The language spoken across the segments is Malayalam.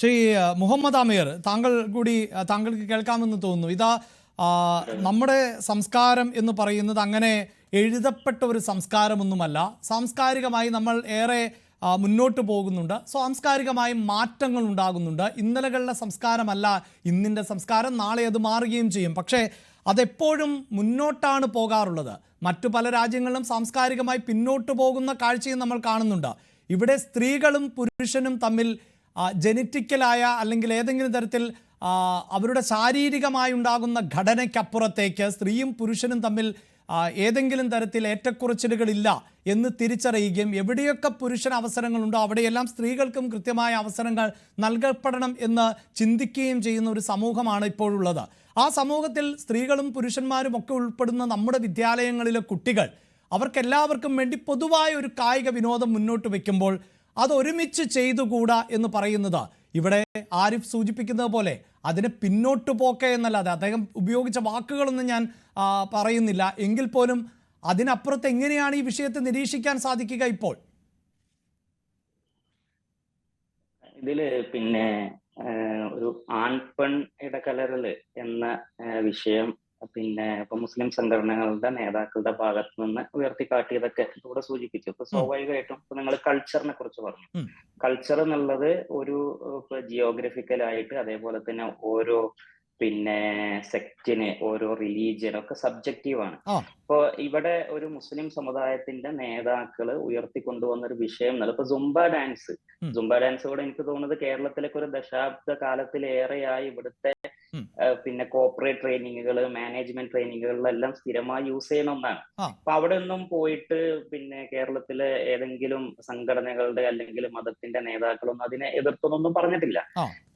ശ്രീ മുഹമ്മദ് അമീർ താങ്കൾ കൂടി താങ്കൾക്ക് കേൾക്കാമെന്ന് തോന്നുന്നു. ഇതാ നമ്മുടെ സംസ്കാരം എന്ന് പറയുന്നത് അങ്ങനെ എഴുതപ്പെട്ട ഒരു സംസ്കാരമൊന്നുമല്ല. സാംസ്കാരികമായി നമ്മൾ ഏറെ മുന്നോട്ട് പോകുന്നുണ്ട്. സാംസ്കാരികമായി മാറ്റങ്ങൾ ഉണ്ടാകുന്നുണ്ട്. ഇന്നലകളിലെ സംസ്കാരമല്ല ഇന്നിന്റെ സംസ്കാരം നാളെ അത് മാറുകയും ചെയ്യും. പക്ഷേ അതെപ്പോഴും മുന്നോട്ടാണ് പോകാറുള്ളത്. മറ്റു പല രാജ്യങ്ങളിലും സാംസ്കാരികമായി പിന്നോട്ട് പോകുന്ന കാഴ്ചയും നമ്മൾ കാണുന്നുണ്ട്. ഇവിടെ സ്ത്രീകളും പുരുഷനും തമ്മിൽ ജനറ്റിക്കലായ അല്ലെങ്കിൽ ഏതെങ്കിലും തരത്തിൽ അവരുടെ ശാരീരികമായി ഉണ്ടാകുന്ന ഘടനയ്ക്കപ്പുറത്തേക്ക് സ്ത്രീയും പുരുഷനും തമ്മിൽ ഏതെങ്കിലും തരത്തിൽ ഏറ്റക്കുറച്ചിലുകളില്ല എന്ന് തിരിച്ചറിയുകയും എവിടെയൊക്കെ പുരുഷൻ അവസരങ്ങളുണ്ടോ അവിടെയെല്ലാം സ്ത്രീകൾക്കും കൃത്യമായ അവസരങ്ങൾ നൽകപ്പെടണം എന്ന് ചിന്തിക്കുകയും ചെയ്യുന്ന ഒരു സമൂഹമാണ് ഇപ്പോഴുള്ളത്. ആ സമൂഹത്തിൽ സ്ത്രീകളും പുരുഷന്മാരും ഒക്കെ ഉൾപ്പെടുന്ന നമ്മുടെ വിദ്യാലയങ്ങളിലെ കുട്ടികൾ അവർക്കെല്ലാവർക്കും വേണ്ടി പൊതുവായ ഒരു കായിക വിനോദം മുന്നോട്ട് വെക്കുമ്പോൾ അത് ഒരുമിച്ച് ചെയ്തുകൂടാ എന്ന് പറയുന്നത്. ഇവിടെ ആരിഫ് സൂചിപ്പിക്കുന്നത് പോലെ അതിന് പിന്നോട്ട് പോക്കെ എന്നല്ലാതെ അദ്ദേഹം ഉപയോഗിച്ച വാക്കുകളൊന്നും ഞാൻ പറയുന്നില്ല. എങ്കിൽ പോലും അതിനപ്പുറത്ത് എങ്ങനെയാണ് ഈ വിഷയത്തെ നിരീക്ഷിക്കാൻ സാധിക്കുക ഇപ്പോൾ? ഇതിൽ പിന്നെ ഒരു ആൺ പെൺ ഇടകലരൽ എന്ന വിഷയം പിന്നെ ഇപ്പൊ മുസ്ലിം സംഘടനകളുടെ നേതാക്കളുടെ ഭാഗത്ത് നിന്ന് ഉയർത്തിക്കാട്ടിയതൊക്കെ ഇവിടെ സൂചിപ്പിച്ചു ഇപ്പൊ സ്വാഭാവികമായിട്ടും ഇപ്പൊ നിങ്ങൾ കൾച്ചറിനെ കുറിച്ച് പറഞ്ഞു. കൾച്ചർ എന്നുള്ളത് ഒരു ഇപ്പൊ ജിയോഗ്രഫിക്കലായിട്ട് അതേപോലെ തന്നെ ഓരോ പിന്നെ സെക്റ്റിന് ഓരോ റിലീജിയൻ ഒക്കെ സബ്ജക്റ്റീവ് ആണ് ആ. ഇപ്പൊ ഇവിടെ ഒരു മുസ്ലിം സമുദായത്തിന്റെ നേതാക്കൾ ഉയർത്തിക്കൊണ്ടുവന്ന ഒരു വിഷയം എന്നുള്ളത് ഇപ്പൊ സുംബ ഡാൻസ്. സുംബ ഡാൻസ് കൂടെ എനിക്ക് തോന്നുന്നത് കേരളത്തിലേക്ക് ഒരു ദശാബ്ദ കാലത്തിലേറെയായി ഇവിടുത്തെ പിന്നെ കോർപ്പറേറ്റ് ട്രെയിനിങ്ങുകൾ മാനേജ്മെന്റ് ട്രെയിനിങ്ങുകളിലെല്ലാം സ്ഥിരമായി യൂസ് ചെയ്യുന്ന ഒന്നാണ്. അപ്പൊ അവിടെ ഒന്നും പോയിട്ട് പിന്നെ കേരളത്തിലെ ഏതെങ്കിലും സംഘടനകളുടെ അല്ലെങ്കിൽ മതത്തിന്റെ നേതാക്കളൊന്നും അതിനെ എതിർത്തൊന്നും പറഞ്ഞിട്ടില്ല.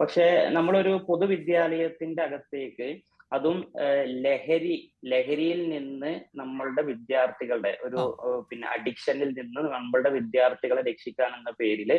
പക്ഷെ നമ്മളൊരു പൊതുവിദ്യാലയത്തിന്റെ അകത്തേക്ക് അതും ലഹരി ലഹരിയിൽ നിന്ന് നമ്മളുടെ വിദ്യാർത്ഥികളുടെ ഒരു പിന്നെ അഡിക്ഷനിൽ നിന്ന് നമ്മളുടെ വിദ്യാർത്ഥികളെ രക്ഷിക്കാൻ എന്ന പേരിൽ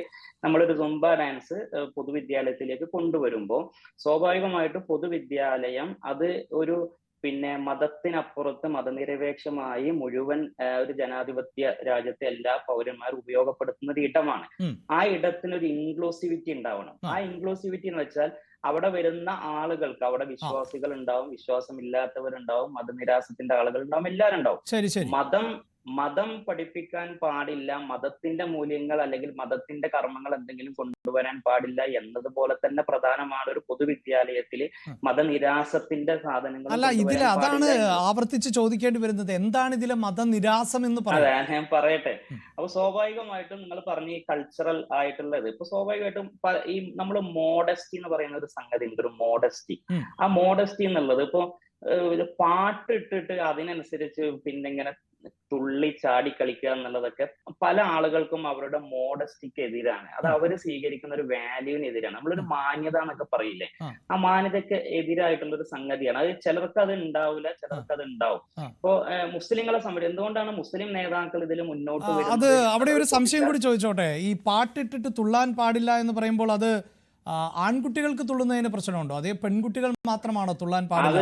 നമ്മളൊരു സുംബ ഡാൻസ് പൊതുവിദ്യാലയത്തിലേക്ക് കൊണ്ടുവരുമ്പോൾ സ്വാഭാവികമായിട്ട് പൊതുവിദ്യാലയം അത് ഒരു പിന്നെ മതത്തിനപ്പുറത്ത് മതനിരപേക്ഷമായി മുഴുവൻ ഒരു ജനാധിപത്യ രാജ്യത്തെ എല്ലാ പൗരന്മാരും ഉപയോഗപ്പെടുത്തുന്ന ഒരു ഇടമാണ്. ആ ഇടത്തിന് ഒരു ഇൻക്ലൂസിവിറ്റി ഉണ്ടാവണം. ആ. ആ ഇൻക്ലൂസിവിറ്റി എന്ന് വെച്ചാൽ അവിടെ വരുന്ന ആളുകൾക്ക് അവിടെ വിശ്വാസികൾ ഉണ്ടാവും വിശ്വാസം ഇല്ലാത്തവരുണ്ടാവും മതനിരാസത്തിന്റെ ആളുകൾ ഉണ്ടാവും എല്ലാവരും ഉണ്ടാവും മതം മതം പഠിപ്പിക്കാൻ പാടില്ല മതത്തിന്റെ മൂല്യങ്ങൾ അല്ലെങ്കിൽ മതത്തിന്റെ കർമ്മങ്ങൾ എന്തെങ്കിലും കൊണ്ടുവരാൻ പാടില്ല എന്നതുപോലെ തന്നെ പ്രധാനമാണ് ഒരു പൊതുവിദ്യാലയത്തിൽ. മതനിരാസത്തിന്റെ സാധനങ്ങൾ അല്ല ഇതിൽ അതാണ് ആവർത്തിച്ച് ചോദിക്കേണ്ടി വരുന്നത്. എന്താണ് ഇതിലെ മതനിരാസം എന്ന് അതെ ഞാൻ പറയട്ടെ. അപ്പൊ സ്വാഭാവികമായിട്ടും നിങ്ങൾ പറഞ്ഞ ഈ കൾച്ചറൽ ആയിട്ടുള്ളത് ഇപ്പൊ സ്വാഭാവികമായിട്ടും ഈ നമ്മൾ മോഡസ്റ്റി എന്ന് പറയുന്ന ഒരു സംഗതി ഉണ്ട് ഒരു മോഡസ്റ്റി ആ മോഡസ്റ്റി എന്നുള്ളത് ഇപ്പൊ പാട്ടിട്ടിട്ട് അതിനനുസരിച്ച് പിന്നെ ഇങ്ങനെ തുള്ളി ചാടി കളിക്കുക എന്നുള്ളതൊക്കെ പല ആളുകൾക്കും അവരുടെ മോഡസ്റ്റിക്ക് എതിരാണ്. അത് അവർ സ്വീകരിക്കുന്ന ഒരു വാല്യൂവിന് എതിരാണ്. നമ്മളൊരു മാന്യത എന്നൊക്കെ പറയില്ലേ? ആ. മാന്യതയ്ക്ക് എതിരായിട്ടുള്ള ഒരു സംഗതിയാണ്. അത് ചിലർക്ക് അത് ഉണ്ടാവില്ല ചിലർക്ക് അത് ഉണ്ടാവും. ഇപ്പോ മുസ്ലിങ്ങളെ സംബന്ധിച്ച് എന്തുകൊണ്ടാണ് മുസ്ലിം നേതാക്കൾ ഇതിൽ മുന്നോട്ട് വരുന്നത് അത് അവിടെ ഒരു സംശയം കൂടി ചോദിച്ചോട്ടെ. ഈ പാട്ടിട്ടിട്ട് തുള്ളാൻ പാടില്ല എന്ന് പറയുമ്പോൾ അത് ആൺകുട്ടികൾക്ക് തുള്ളുന്നതിന് പ്രശ്നമുണ്ടോ? അതേ പെൺകുട്ടികൾ മാത്രമാണോ തുള്ളാൻ പാടില്ല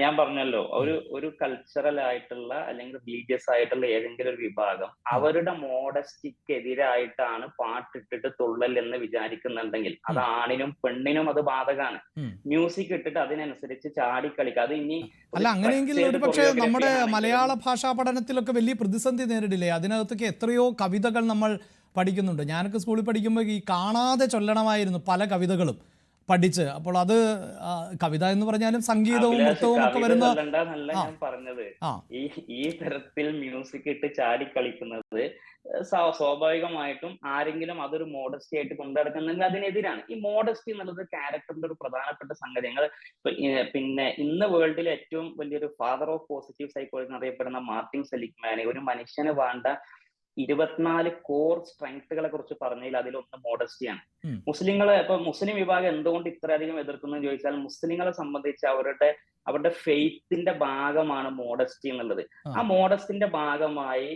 ഞാൻ പറഞ്ഞല്ലോ. ഒരു ഒരു കൾച്ചറൽ ആയിട്ടുള്ള അല്ലെങ്കിൽ റിലീജിയസ് ആയിട്ടുള്ള ഏതെങ്കിലും ഒരു വിഭാഗം അവരുടെ മോഡസ്റ്റിക്കെതിരായിട്ടാണ് പാട്ടിട്ടിട്ട് തുള്ളൽ എന്ന് വിചാരിക്കുന്നുണ്ടെങ്കിൽ അത് ആണിനും പെണ്ണിനും അത് ബാധകമാണ് മ്യൂസിക് ഇട്ടിട്ട് അതിനനുസരിച്ച് ചാടിക്കളിക്കുക അത് ഇനി അല്ല അങ്ങനെയെങ്കിൽ structured ഒരു പക്ഷേ നമ്മുടെ മലയാള ഭാഷാ പഠനത്തിലൊക്കെ വലിയ പ്രതിസന്ധി നേരിടില്ലേ? അതിനകത്തൊക്കെ എത്രയോ കവിതകൾ നമ്മൾ പഠിക്കുന്നുണ്ട്. ഞാനൊക്കെ സ്കൂളിൽ പഠിക്കുമ്പോൾ ഈ കാണാതെ ചൊല്ലണമായിരുന്നു പല കവിതകളും പഠിച്ച്. അപ്പോൾ അത് കവിത എന്ന് പറഞ്ഞാലും സംഗീതവും നൃത്തവും ഒക്കെ വരുന്ന പറഞ്ഞത്. ഈ ഈ തരത്തിൽ മ്യൂസിക് ഇട്ട് ചാടി കളിക്കുന്നത് സ്വാഭാവികമായിട്ടും ആരെങ്കിലും അതൊരു മോഡസ്റ്റി ആയിട്ട് കൊണ്ടുനടക്കുന്നെങ്കിൽ അതിനെതിരാണ്. ഈ മോഡസ്റ്റി എന്നുള്ളത് ക്യാരക്ടറിന്റെ ഒരു പ്രധാനപ്പെട്ട സംഗതി. ഞങ്ങൾ പിന്നെ ഇന്ന് വേൾഡിലെ ഏറ്റവും വലിയൊരു ഫാദർ ഓഫ് പോസിറ്റീവ് സൈക്കോളജി എന്നറിയപ്പെടുന്ന മാർട്ടിൻ സെലിക്മാനെ ഒരു മനുഷ്യന് വേണ്ട ഇരുപത്തിനാല് കോർ സ്ട്രെങ്ത്തുകളെ കുറിച്ച് പറഞ്ഞതിൽ അതിലൊന്ന് മോഡസ്റ്റിയാണ്. മുസ്ലിങ്ങളെ ഇപ്പൊ മുസ്ലിം വിഭാഗം എന്തുകൊണ്ട് ഇത്രയധികം എതിർക്കുന്നു ചോദിച്ചാൽ മുസ്ലിങ്ങളെ സംബന്ധിച്ച് അവരുടെ അവരുടെ ഫെയ്ത്തിന്റെ ഭാഗമാണ് മോഡസ്റ്റി എന്നുള്ളത് ആ. മോഡസ്റ്റിന്റെ ഭാഗമായി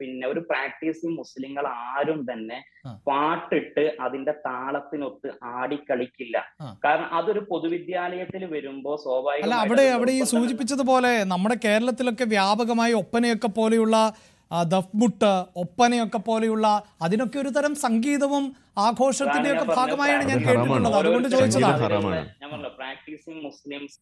പിന്നെ ഒരു പ്രാക്ടീസ് മുസ്ലിങ്ങൾ ആരും തന്നെ. പാട്ടിട്ട് അതിന്റെ താളത്തിനൊത്ത് ആടിക്കളിക്കില്ല. കാരണം അതൊരു പൊതുവിദ്യാലയത്തിൽ വരുമ്പോ അല്ല അവിടെ അവിടെ ഈ സൂചിപ്പിച്ചതുപോലെ നമ്മുടെ കേരളത്തിലൊക്കെ വ്യാപകമായി ഒപ്പനയൊക്കെ പോലെയുള്ള ദഫ്മുട്ട് ഒപ്പനയൊക്കെ പോലെയുള്ള അതിനൊക്കെ ഒരു തരം സംഗീതവും ആഘോഷത്തിന്റെ ഒക്കെ ഭാഗമായാണ് ഞാൻ കേട്ടിട്ടുള്ളത്. അതുകൊണ്ട് ചോദിച്ചതാണ് പ്രാക്ടീസിങ് മുസ്ലിംസ്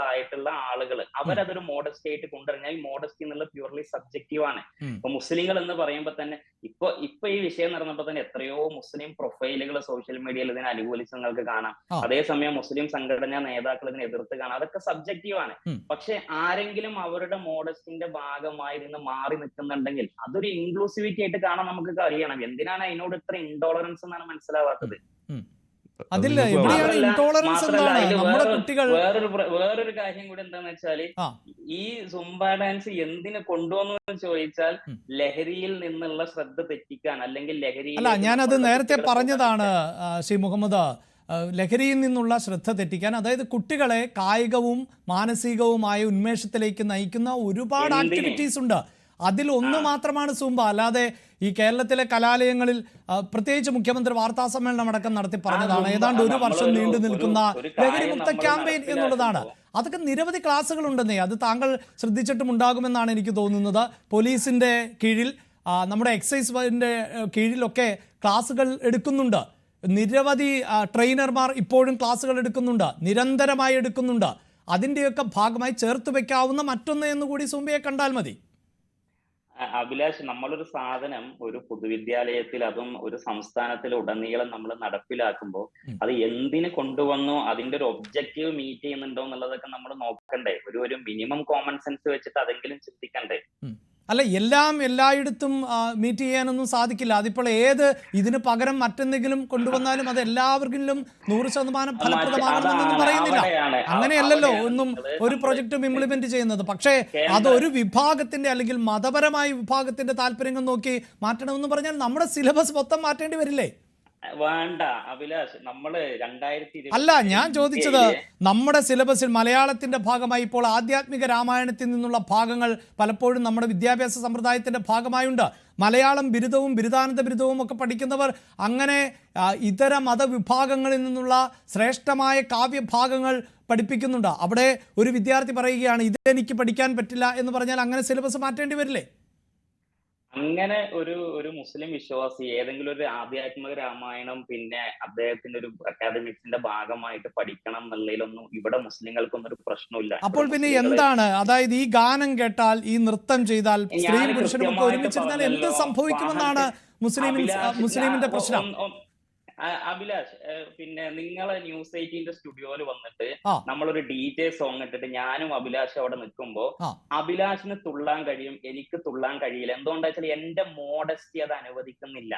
ആയിട്ടുള്ള ആളുകൾ അവരതൊരു മോഡസ്റ്റി ആയിട്ട് കൊണ്ടുവരുന്ന ഈ മോഡസ്റ്റി എന്നുള്ള പ്യൂർലി സബ്ജക്റ്റീവ് ആണ്. ഇപ്പൊ മുസ്ലിങ്ങൾ എന്ന് പറയുമ്പോൾ തന്നെ ഇപ്പൊ ഇപ്പൊ ഈ വിഷയം നടന്നപ്പോൾ തന്നെ എത്രയോ മുസ്ലിം പ്രൊഫൈലുകൾ സോഷ്യൽ മീഡിയയിൽ ഇതിനെ അനുകൂലിച്ച് നിങ്ങൾക്ക് കാണാം. അതേസമയം മുസ്ലിം സംഘടനാ നേതാക്കൾ ഇതിനെ എതിർത്ത് കാണാം. അതൊക്കെ സബ്ജക്റ്റീവ് ആണ്. പക്ഷെ ആരെങ്കിലും അവരുടെ മോഡസ്റ്റിന്റെ ഭാഗമായി നിന്ന് മാറി നിൽക്കുന്നുണ്ടെങ്കിൽ അതൊരു ഇൻക്ലൂസിവിറ്റി ആയിട്ട് കാണാൻ നമുക്ക് അറിയണം എന്തിനാണ് അതിനോട് ഇത്ര ഇൻടോളറൻസ് എന്നാണ് മനസ്സിലാവാത്തത്? അതിൽ എവിടെയാണ് ഇൻടോളറൻസ് എന്താണ്? നമ്മുടെ കുട്ടികൾ വേറൊരു വേറൊരു കാര്യം കൂടി എന്താന്ന് വെച്ചാൽ ഈ സുംബ ഡാൻസ് എന്തിനു കൊണ്ടുവന്നു ചോദിച്ചാൽ ലഹരിയിൽ നിന്നുള്ള ശ്രദ്ധ തെറ്റിക്കാൻ അല്ലെങ്കിൽ ലഹരി അല്ല ഞാനത് നേരത്തെ പറഞ്ഞതാണ് ശ്രീ മുഹമ്മദ്. ലഹരിയിൽ നിന്നുള്ള ശ്രദ്ധ തെറ്റിക്കാൻ അതായത് കുട്ടികളെ കായികവും മാനസികവുമായ ഉന്മേഷത്തിലേക്ക് നയിക്കുന്ന ഒരുപാട് ആക്ടിവിറ്റീസ് ഉണ്ട്. അതിൽ ഒന്ന് മാത്രമാണ് സൂംബ. അല്ലാതെ ഈ കേരളത്തിലെ കലാലയങ്ങളിൽ പ്രത്യേകിച്ച് മുഖ്യമന്ത്രി വാർത്താ സമ്മേളനം അടക്കം നടത്തി പറഞ്ഞതാണ്. ഏതാണ്ട് ഒരു വർഷം നീണ്ടു നിൽക്കുന്ന ലഹരിമുക്ത ക്യാമ്പയിൻ എന്നുള്ളതാണ്. അതൊക്കെ നിരവധി ക്ലാസ്സുകൾ ഉണ്ടെന്നേ അത് താങ്കൾ ശ്രദ്ധിച്ചിട്ടും ഉണ്ടാകുമെന്നാണ് എനിക്ക് തോന്നുന്നത്. പോലീസിന്റെ കീഴിൽ നമ്മുടെ എക്സൈസ് കീഴിലൊക്കെ ക്ലാസ്സുകൾ എടുക്കുന്നുണ്ട്. നിരവധി ട്രെയിനർമാർ ഇപ്പോഴും ക്ലാസ്സുകൾ എടുക്കുന്നുണ്ട്. നിരന്തരമായി എടുക്കുന്നുണ്ട്. അതിന്റെയൊക്കെ ഭാഗമായി ചേർത്ത് വെക്കാവുന്ന മറ്റൊന്ന് എന്നുകൂടി സുംബയെ കണ്ടാൽ മതി. അഭിലാഷ് നമ്മളൊരു സാധനം ഒരു പൊതുവിദ്യാലയത്തിൽ അതും ഒരു സംസ്ഥാനത്തിൽ ഉടനീളം നമ്മൾ നടപ്പിലാക്കുമ്പോൾ അത് എന്തിന് കൊണ്ടുവന്നു അതിന്റെ ഒരു ഒബ്ജക്റ്റീവ് മീറ്റ് ചെയ്യുന്നുണ്ടോ എന്നുള്ളതൊക്കെ നമ്മൾ നോക്കണ്ടേ. ഒരു ഒരു മിനിമം കോമൺ സെൻസ് വെച്ചിട്ട് അതെങ്കിലും ചിന്തിക്കണ്ടേ. അല്ല എല്ലാം എല്ലായിടത്തും മീറ്റ് ചെയ്യാനൊന്നും സാധിക്കില്ല. അതിപ്പോൾ ഏത് ഇതിന് പകരം മറ്റെന്തെങ്കിലും കൊണ്ടുവന്നാലും അത് എല്ലാവർക്കും നൂറ് ശതമാനം ഫലപ്രദമാകണമെന്നൊന്നും പറയുന്നില്ല. അങ്ങനെയല്ലല്ലോ ഒന്നും ഒരു പ്രൊജക്റ്റും ഇംപ്ലിമെന്റ് ചെയ്യുന്നത്. പക്ഷേ അത് ഒരു വിഭാഗത്തിന്റെ അല്ലെങ്കിൽ മതപരമായ വിഭാഗത്തിന്റെ താല്പര്യങ്ങൾ നോക്കി മാറ്റണമെന്ന് പറഞ്ഞാൽ നമ്മുടെ സിലബസ് മൊത്തം മാറ്റേണ്ടി വരില്ലേ? വേണ്ട അഭിലാഷ്. നമ്മൾ രണ്ടായിരത്തി അല്ല ഞാൻ ചോദിച്ചത് നമ്മുടെ സിലബസിൽ മലയാളത്തിന്റെ ഭാഗമായി ഇപ്പോൾ ആധ്യാത്മിക രാമായണത്തിൽ നിന്നുള്ള ഭാഗങ്ങൾ പലപ്പോഴും നമ്മുടെ വിദ്യാഭ്യാസ സമ്പ്രദായത്തിന്റെ ഭാഗമായുണ്ട്. മലയാളം ബിരുദവും ബിരുദാനന്ദ ബിരുദവും ഒക്കെ പഠിക്കുന്നവർ അങ്ങനെ ഇതര മതവിഭാഗങ്ങളിൽ നിന്നുള്ള ശ്രേഷ്ഠമായ കാവ്യഭാഗങ്ങൾ പഠിപ്പിക്കുന്നുണ്ട്. അവിടെ ഒരു വിദ്യാർത്ഥി പറയുകയാണ് ഇതെനിക്ക് പഠിക്കാൻ പറ്റില്ല എന്ന് പറഞ്ഞാൽ അങ്ങനെ സിലബസ് മാറ്റേണ്ടി വരില്ലേ? അങ്ങനെ ഒരു ഒരു മുസ്ലിം വിശ്വാസി ഏതെങ്കിലും ഒരു ആധ്യാത്മിക രാമായണം പിന്നെ അദ്ദേഹത്തിന്റെ ഒരു അക്കാദമിക്സിന്റെ ഭാഗമായിട്ട് പഠിക്കണം എന്നുള്ളതിലൊന്നും ഇവിടെ മുസ്ലിങ്ങൾക്കൊന്നും ഒരു പ്രശ്നമില്ല അപ്പോൾ പിന്നെ എന്താണ്? അതായത് ഈ ഗാനം കേട്ടാൽ ഈ നൃത്തം ചെയ്താൽ സ്ത്രീ പുരുഷനും ഒരുമിച്ചിരുന്നാൽ എന്ത് സംഭവിക്കുമെന്നാണ് മുസ്ലിം മുസ്ലിമിന്റെ പ്രശ്നം. അഭിലാഷ് പിന്നെ നിങ്ങളെ ന്യൂസ് എയ്റ്റീന്റെ സ്റ്റുഡിയോയിൽ വന്നിട്ട്. നമ്മളൊരു ഡി ജെ സോങ് ഇട്ടിട്ട് ഞാനും അഭിലാഷ് അവിടെ നിൽക്കുമ്പോ. അഭിലാഷിന് തുള്ളാൻ കഴിയും എനിക്ക് തുള്ളാൻ കഴിയില്ല. എന്തുകൊണ്ടാ വെച്ചാൽ എന്റെ മോഡസ്റ്റി അത് അനുവദിക്കുന്നില്ല.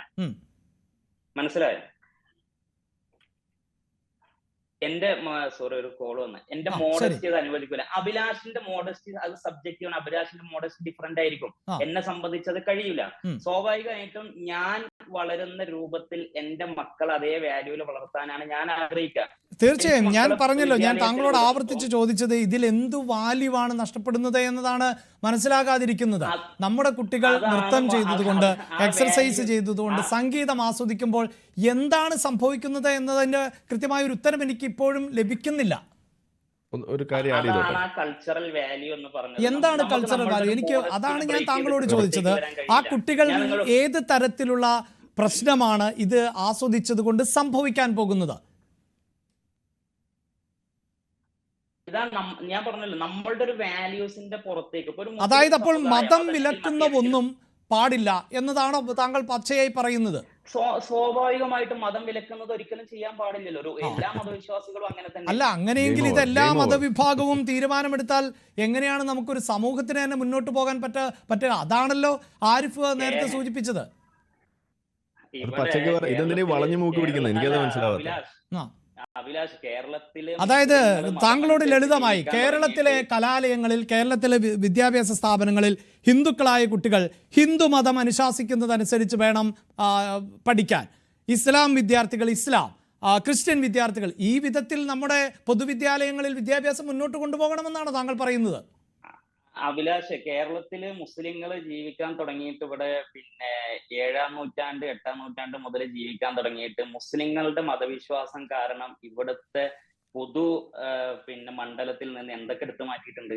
മനസ്സിലായോ? എന്റെ സോറി ഒരു കോൾ വന്ന്. എന്റെ മോഡസ്റ്റി അത് അനുവദിക്കില്ല അഭിലാഷിന്റെ മോഡസ്റ്റി അത് സബ്ജക്റ്റീവ് ആണ് അഭിലാഷിന്റെ മോഡസ്റ്റി ഡിഫറെന്റ് ആയിരിക്കും. എന്നെ സംബന്ധിച്ച് അത് കഴിയില്ല സ്വാഭാവികമായിട്ടും ഞാൻ വളരുന്ന രൂപത്തിൽ എന്റെ മക്കൾ അതേ വാല്യൂൽ വളർത്താനാണ് ഞാൻ ആഗ്രഹിക്കുക തീർച്ചയായും. ഞാൻ പറഞ്ഞല്ലോ ഞാൻ താങ്കളോട് ആവർത്തിച്ച് ചോദിച്ചത് ഇതിൽ എന്തു ആണ് നഷ്ടപ്പെടുന്നത് എന്നതാണ് മനസ്സിലാകാതിരിക്കുന്നത്. നമ്മുടെ കുട്ടികൾ നൃത്തം ചെയ്തതുകൊണ്ട് എക്സർസൈസ് ചെയ്തതുകൊണ്ട് സംഗീതം ആസ്വദിക്കുമ്പോൾ എന്താണ് സംഭവിക്കുന്നത് എന്നതിന്റെ കൃത്യമായ ഒരു ഉത്തരം എനിക്ക് ഇപ്പോഴും ലഭിക്കുന്നില്ല. ഒരു കാര്യം ആഡ് ആ കൾച്ചറൽ വാല്യൂ എന്ന് പറഞ്ഞത്. എന്താണ് കൾച്ചറൽ വാല്യൂ എനിക്ക് അതാണ് ഞാൻ താങ്കളോട് ചോദിച്ചത്. ആ കുട്ടികൾ ഏത് തരത്തിലുള്ള പ്രശ്നമാണ് ഇത് ആസ്വദിച്ചത് കൊണ്ട് സംഭവിക്കാൻ പോകുന്നത്. ഞാൻ പറഞ്ഞല്ലോ നമ്മളുടെ ഒരു വാല്യൂസിന്റെ പുറത്തേക്ക് ഒരു അതായത് അപ്പോൾ മതം വിലക്കുന്ന ഒന്നും പാടില്ല എന്നതാണോ താങ്കൾ പച്ചയായി പറയുന്നത്. സ്വ- സ്വാഭാവികമായിട്ടും മതം വിലക്കുന്നത് ഒരിക്കലും ചെയ്യാൻ പാടില്ലല്ലോ. ഒരു എല്ലാ മതവിശ്വാസികളും അങ്ങനെ തന്നെ. അല്ല അങ്ങനെയെങ്കിൽ ഇത് എല്ലാ ഇതെല്ലാ മതവിഭാഗവും തീരുമാനമെടുത്താൽ എങ്ങനെയാണ് നമുക്കൊരു സമൂഹത്തിന് തന്നെ മുന്നോട്ട് പോകാൻ പറ്റ പറ്റുക? അതാണല്ലോ ആരിഫ് നേരത്തെ സൂചിപ്പിച്ചത്. ഇവിടെ പച്ചയ്ക്ക് പറ- ഇതെന്തിനാ വളഞ്ഞു മൂക്ക് പിടിക്കുന്നത്? എനിക്കത് അല്ല, മനസ്സിലാവാത്തെ. അഭിലാഷ്, കേരളത്തിലെ അതായത് താങ്കളോട് ലളിതമായി കേരളത്തിലെ കലാലയങ്ങളിൽ കേരളത്തിലെ വിദ്യാഭ്യാസ സ്ഥാപനങ്ങളിൽ ഹിന്ദുക്കളായ കുട്ടികൾ ഹിന്ദു മതം അനുശാസിക്കുന്നതനുസരിച്ച് വേണം പഠിക്കാൻ ഇസ്ലാം വിദ്യാർത്ഥികൾ ഇസ്ലാം ക്രിസ്ത്യൻ വിദ്യാർത്ഥികൾ ഈ വിധത്തിൽ നമ്മുടെ പൊതുവിദ്യാലയങ്ങളിൽ വിദ്യാഭ്യാസം മുന്നോട്ട് കൊണ്ടുപോകണമെന്നാണ് താങ്കൾ പറയുന്നത് അഭിലാഷ് കേരളത്തിൽ മുസ്ലിങ്ങൾ ജീവിക്കാൻ തുടങ്ങിയിട്ട് ഇവിടെ പിന്നെ ഏഴാം നൂറ്റാണ്ട് എട്ടാം നൂറ്റാണ്ട് മുതൽ ജീവിക്കാൻ തുടങ്ങിയിട്ട് മുസ്ലിങ്ങളുടെ മതവിശ്വാസം കാരണം ഇവിടുത്തെ പൊതു പിന്നെ മണ്ഡലത്തിൽ നിന്ന് എന്തൊക്കെ എടുത്തു മാറ്റിയിട്ടുണ്ട്?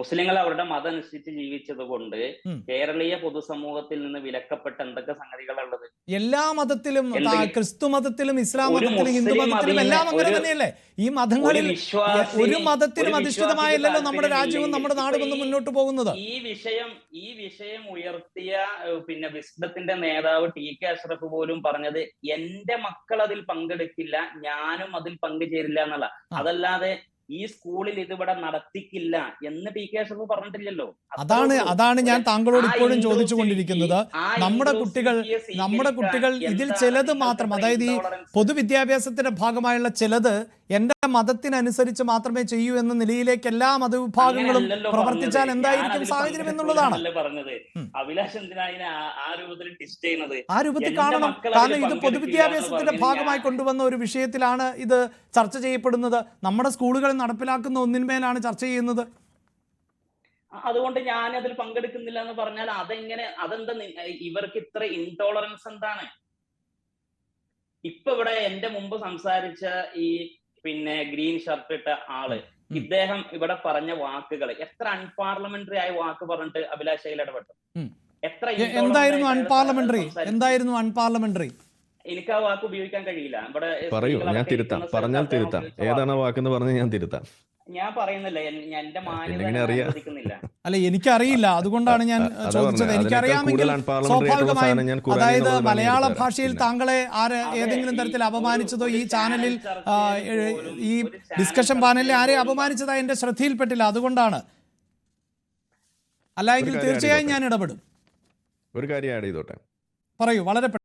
മുസ്ലിങ്ങൾ അവരുടെ മതം അനുസരിച്ച് ജീവിച്ചത് കൊണ്ട് കേരളീയ പൊതുസമൂഹത്തിൽ നിന്ന് വിലക്കപ്പെട്ട എന്തൊക്കെ സംഗതികളുള്ളത് എല്ലാ മതത്തിലും ക്രിസ്തു മതത്തിലും ഇസ്ലാം മതത്തിലും ഹിന്ദു മതത്തിലും എല്ലാം അങ്ങനെ തന്നെയല്ലേ? ഈ മതങ്ങളിൽ ഒരു മതത്തിലും അധിഷ്ഠിതമായല്ലോ നമ്മുടെ രാജ്യവും നമ്മുടെ നാടും ഒന്ന് മുന്നോട്ട് പോകുന്നത്. ഈ വിഷയം ഈ വിഷയം ഉയർത്തിയ പിന്നെ വിസ്ഡത്തിന്റെ നേതാവ് ടി കെ അഷ്റഫ് പോലും പറഞ്ഞത് എന്റെ മക്കൾ അതിൽ പങ്കെടുക്കില്ല ഞാനും അതിൽ പങ്കുചേരില്ല എന്നുള്ള അതല്ലാതെ ഈ സ്കൂളിൽ ഇതിവിടെ നടത്തിക്കില്ല എന്ന് ടി കെ അഷ്റഫ് പറഞ്ഞിട്ടില്ലല്ലോ. അതാണ് അതാണ് ഞാൻ താങ്കളോട് ഇപ്പോഴും ചോദിച്ചുകൊണ്ടിരിക്കുന്നത്. ചോദിച്ചു കൊണ്ടിരിക്കുന്നത് നമ്മുടെ കുട്ടികൾ നമ്മുടെ കുട്ടികൾ ഇതിൽ ചിലത് മാത്രം അതായത് ഈ പൊതുവിദ്യാഭ്യാസത്തിന്റെ ഭാഗമായുള്ള ചിലത് എന്റെ മതത്തിനനുസരിച്ച് മാത്രമേ ചെയ്യൂ എന്ന നിലയിലേക്ക് എല്ലാ മതവിഭാഗങ്ങളും പ്രവർത്തിച്ചാൽ എന്തായിരിക്കും സാഹചര്യം എന്നുള്ളതാണ്. പറഞ്ഞത്. അഭിലാഷ് എന്തിനാ ആ- രൂപത്തിൽ ടിസ്റ്റ് ചെയ്യുന്നത്? ആ രൂപത്തിൽ കാണണം. കാരണം ഇത് പൊതുവിദ്യാഭ്യാസത്തിന്റെ ഭാഗമായി കൊണ്ടുവന്ന ഒരു വിഷയത്തിലാണ് ഇത് ചർച്ച ചെയ്യപ്പെടുന്നത്. നമ്മുടെ സ്കൂളുകളിൽ നടപ്പിലാക്കുന്ന ഒന്നിന്മേലാണ് ചർച്ച ചെയ്യുന്നത്? അതുകൊണ്ട് ഞാൻ അതിൽ പങ്കെടുക്കുന്നില്ല എന്ന് പറഞ്ഞാൽ അതെങ്ങനെ അതെന്താ ഇവർക്ക് ഇത്ര ഇൻടോളറൻസ് എന്താണ്? ഇപ്പൊ ഇവിടെ എന്റെ മുമ്പ് സംസാരിച്ച ഈ പിന്നെ ഗ്രീൻ ഷർട്ട് ഇട്ട ആൾ. ഇദ്ദേഹം ഇവിടെ പറഞ്ഞ വാക്കുകൾ എത്ര അൺപാർലമെന്ററി ആയ വാക്ക് പറഞ്ഞിട്ട് അഭിലാഷയിൽ ഇടപെട്ടു എത്ര എന്തായിരുന്നു അൺപാർലമെന്ററി. എന്തായിരുന്നു അൺപാർലമെന്ററി എനിക്ക് ആ വാക്ക് ഉപയോഗിക്കാൻ കഴിയില്ല. ഇവിടെ പറയൂ ഞാൻ തിരുത്താം. പറഞ്ഞാൽ തിരുത്താം. ഏതാണ് വാക്ക്. വാക്കെന്ന് പറഞ്ഞാൽ ഞാൻ തിരുത്താം. ഞാൻ പറയുന്നില്ല. എന്റെ മാന്യത അല്ല എനിക്കറിയില്ല. അതുകൊണ്ടാണ് ഞാൻ ചോദിച്ചത്. എനിക്കറിയാമെങ്കിൽ സ്വാഭാവികമായും അതായത് മലയാള ഭാഷയിൽ താങ്കളെ ആര് ഏതെങ്കിലും തരത്തിൽ അപമാനിച്ചതോ ഈ ചാനലിൽ ഈ ഡിസ്കഷൻ പാനലിൽ ആരെ അപമാനിച്ചതാ എന്റെ ശ്രദ്ധയിൽപ്പെട്ടില്ല. അതുകൊണ്ടാണ്. അല്ലായെങ്കിൽ തീർച്ചയായും ഞാൻ ഇടപെടും. ഒരു കാര്യം ആഡ് ചെയ്തോട്ടെ. പറയൂ വളരെ